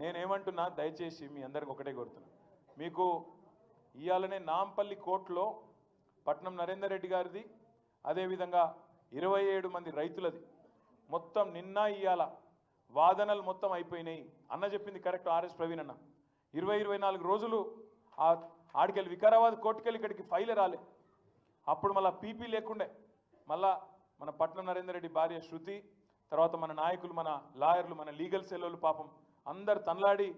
నేనేమంటున్నా దయచేసి మీ అందరికి ఒకటే కోరుతున్నా. మీకు ఇవాళనే నాంపల్లి కోర్టులో పట్నం నరేందర్ రెడ్డి గారిది అదేవిధంగా ఇరవై ఏడు మంది రైతులది. మొత్తం నిన్న ఇవాళ వాదనలు మొత్తం అయిపోయినాయి. అన్న చెప్పింది కరెక్ట్ ఆర్ఎస్ ప్రవీణ్ అన్న. ఇరవై ఇరవై నాలుగు రోజులు ఆ ఆడికెళ్ళి వికారాబాద్ కోర్టుకెళ్ళి ఇక్కడికి ఫైల్ రాలే. అప్పుడు మళ్ళీ పీపీ లేకుండే. మళ్ళా మన పట్నం నరేందర్ రెడ్డి భార్య శృతి తర్వాత మన నాయకులు మన లాయర్లు మన లీగల్ సెల్లోలు పాపం అందరు తనలాడి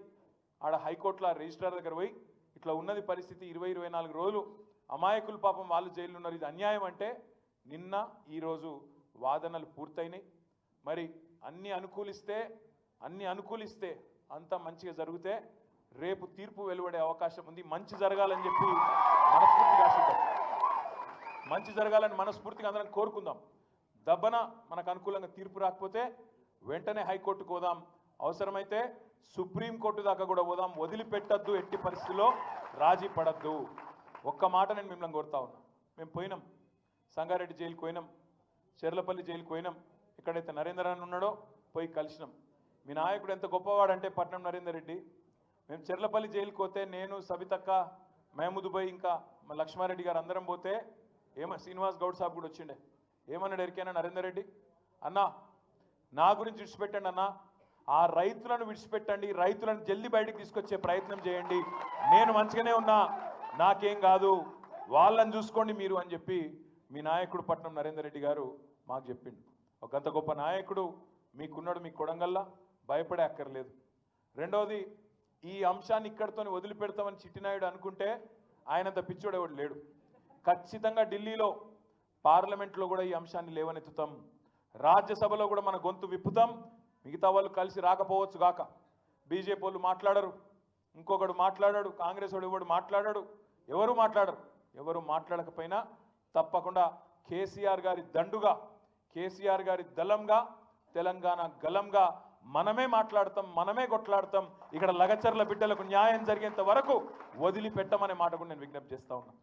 ఆడ హైకోర్టులో రిజిస్ట్రార్ దగ్గర పోయి ఇట్లా ఉన్నది పరిస్థితి ఇరవై ఇరవై నాలుగు రోజులు అమాయకులు పాపం వాళ్ళు జైలు ఉన్నారు ఇది అన్యాయం అంటే నిన్న ఈరోజు వాదనలు పూర్తయినాయి. మరి అన్ని అనుకూలిస్తే అన్ని అనుకూలిస్తే అంత మంచిగా జరిగితే రేపు తీర్పు వెలువడే అవకాశం ఉంది. మంచి జరగాలని చెప్పి మనస్ఫూర్తిగా ఆశిద్దాం. మంచి జరగాలని మనస్ఫూర్తిగా అందరం కోరుకుందాం. దబ్బన మనకు అనుకూలంగా తీర్పు రాకపోతే వెంటనే హైకోర్టుకు పోదాం. అవసరమైతే సుప్రీంకోర్టు దాకా కూడా పోదాం. వదిలిపెట్టద్దు ఎట్టి పరిస్థితుల్లో రాజీ పడద్దు. ఒక్క మాట నేను మిమ్మల్ని కోరుతా ఉన్నా. మేము పోయినాం. సంగారెడ్డి జైలుకి పోయినాం. చెర్లపల్లి జైలుకి పోయినాం. ఎక్కడైతే నరేంద్ర అని ఉన్నాడో పోయి కలిసినాం. మీ నాయకుడు ఎంత గొప్పవాడంటే పట్నం నరేందర్ రెడ్డి. మేము చెర్లపల్లి జైలుకి పోతే నేను సబితక్క మహమూద్ భాయ్ ఇంకా మా లక్ష్మారెడ్డి గారు అందరం పోతే ఏమ శ్రీనివాస్ గౌడ్ సాబ్ కూడా వచ్చిండే. ఏమన్నాడు ఎరికైనా నరేందర్ రెడ్డి? అన్నా నా గురించి విడిచిపెట్టండి అన్నా. ఆ రైతులను విడిచిపెట్టండి రైతులను జల్దీ బయటకు తీసుకొచ్చే ప్రయత్నం చేయండి. నేను మంచిగానే ఉన్నా నాకేం కాదు వాళ్ళని చూసుకోండి మీరు అని చెప్పి మీ నాయకుడు పట్నం నరేందర్ రెడ్డి గారు మాకు చెప్పిండు. ఒక అంత గొప్ప నాయకుడు మీకున్నాడు మీ కొడంగల్లా భయపడే అక్కర్లేదు. రెండవది ఈ అంశాన్ని ఇక్కడితో వదిలిపెడతామని చిట్టినాయుడు అనుకుంటే ఆయనంత పిచ్చోడేవాడు లేడు. ఖచ్చితంగా ఢిల్లీలో పార్లమెంట్లో కూడా ఈ అంశాన్ని లేవనెత్తుతాం. రాజ్యసభలో కూడా మన గొంతు విప్పుతాం. మిగతా వాళ్ళు కలిసి రాకపోవచ్చు గాక. బీజేపీ వాళ్ళు మాట్లాడరు. ఇంకొకడు మాట్లాడాడు కాంగ్రెస్ వాడు ఎవడు మాట్లాడాడు? ఎవరు మాట్లాడరు? ఎవరు మాట్లాడకపోయినా తప్పకుండా కేసీఆర్ గారి దండుగా కేసీఆర్ గారి దళంగా తెలంగాణ గలంగా మనమే మాట్లాడతాం మనమే కొట్లాడతాం. ఇక్కడ లగచర్ల బిడ్డలకు న్యాయం జరిగేంత వరకు వదిలిపెట్టమనే మాట కూడా నేను విజ్ఞప్తి చేస్తా ఉన్నాను